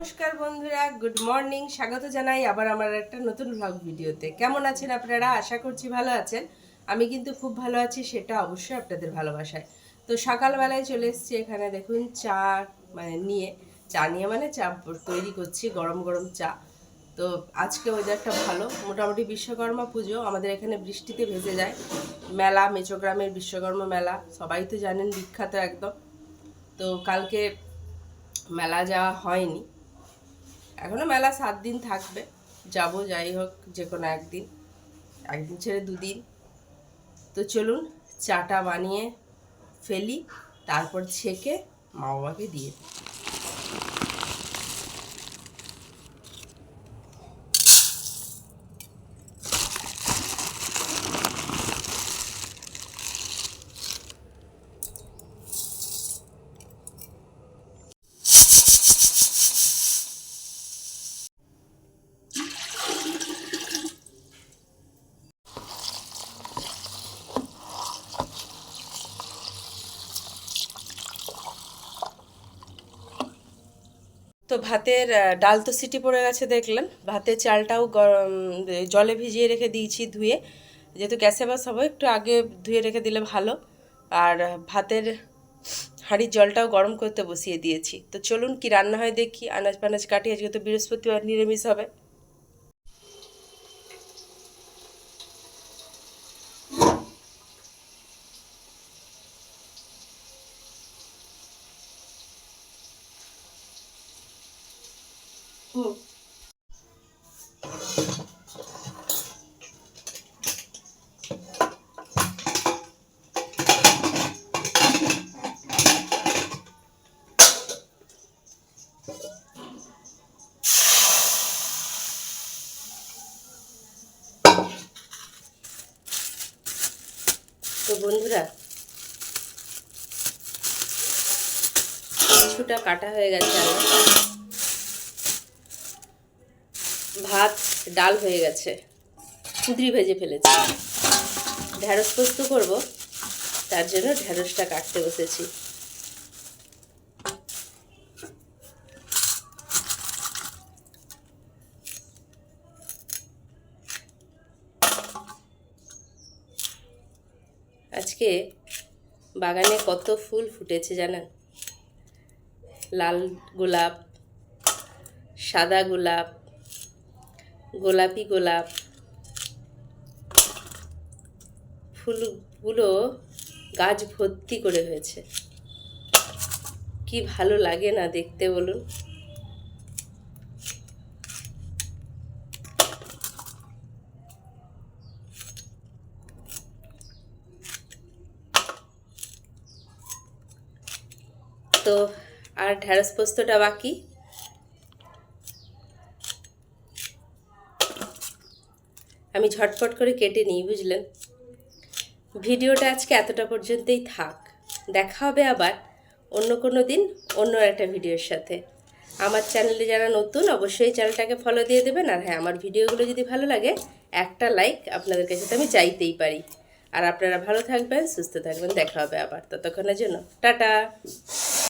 নমস্কার বন্ধুরা, good morning, স্বাগত জানাই আবার আমার একটা নতুন ব্লগ ভিডিওতে। কেমন আছেন আপনারা? আশা করছি ভালো আছেন। আমি কিন্তু খুব ভালো আছি, সেটা অবশ্যই আপনাদের ভালোবাসায়। তো সকালবেলায় চলে এসেছি এখানে, দেখুন, চা মানে নিয়ে। চা নিয়ে মানে চা তৈরি করছি, গরম গরম চা। তো আজকে ওয়েদারটা ভালো। মোটামুটি বিশ্বকর্মা পুজো, আমাদের এখানে বৃষ্টিতে ভেসে যায়। মেলা, মেচোগ্রামের বিশ্বকর্মা মেলা, সবাই তো জানেন বিখ্যাত একদম। তো কালকে মেলা যাওয়া হয়নি। এখনও মেলা সাত দিন থাকবে। যাব, যাই হোক, যে কোনো একদিন। একদিন ছেড়ে দুদিন। তো চলুন, চাটা বানিয়ে ফেলি, তারপর ছেঁকে মা বাবাকে দিয়ে দিই। তো ভাতের ডাল তো সিটি পড়ে গেছে দেখলেন। ভাতের চালটাও গরম, জলে ভিজিয়ে রেখে দিয়েছি ধুয়ে। যেহেতু গ্যাসে বাস হবে, একটু আগে ধুয়ে রেখে দিলে ভালো। আর ভাতের হাঁড়ির জলটাও গরম করতে বসিয়ে দিয়েছি। তো চলুন কি রান্না হয় দেখি। আনাজ পানাজ কাটি, আজকে তো বৃহস্পতিবার নিরামিষ হবে। হুম তো বন্ধুরা কিছুটা কাটা হয়ে গেছে আলু ভাত, ডাল হয়ে গেছে। কুঁদরি ভেজে ফেলেছি। ঢ্যাঁড়স পোস্ত করব, তার জন্য ঢ্যাঁড়সটা কাটতে বসেছি। আজকে বাগানে কত ফুল ফুটেছে জানেন? লাল গোলাপ, সাদা গোলাপ গোলাপি গোলাপ। ফুলগুলো গাছ ভর্তি করে হয়েছে। কি ভালো লাগে না দেখতে বলুন। তো আর ঢ্যাঁড়স পোস্তটা বাকি? আমি ঝটপট করে কেটে নিই, বুঝলেন? ভিডিওটা আজকে এতটা পর্যন্তই থাক। দেখা হবে আবার অন্য কোনো দিন, অন্য একটা ভিডিওর সাথে। আমার চ্যানেলে যারা নতুন, অবশ্যই চ্যানেলটাকে ফলো দিয়ে দেবেন। আর হ্যাঁ আমার ভিডিওগুলো যদি ভালো লাগে, একটা লাইক আপনাদের কাছে তো আমি চাইতেই পারি। আর আপনারা ভালো থাকবেন, সুস্থ থাকবেন, দেখা হবে আবার ততক্ষণের জন্য। টাটা!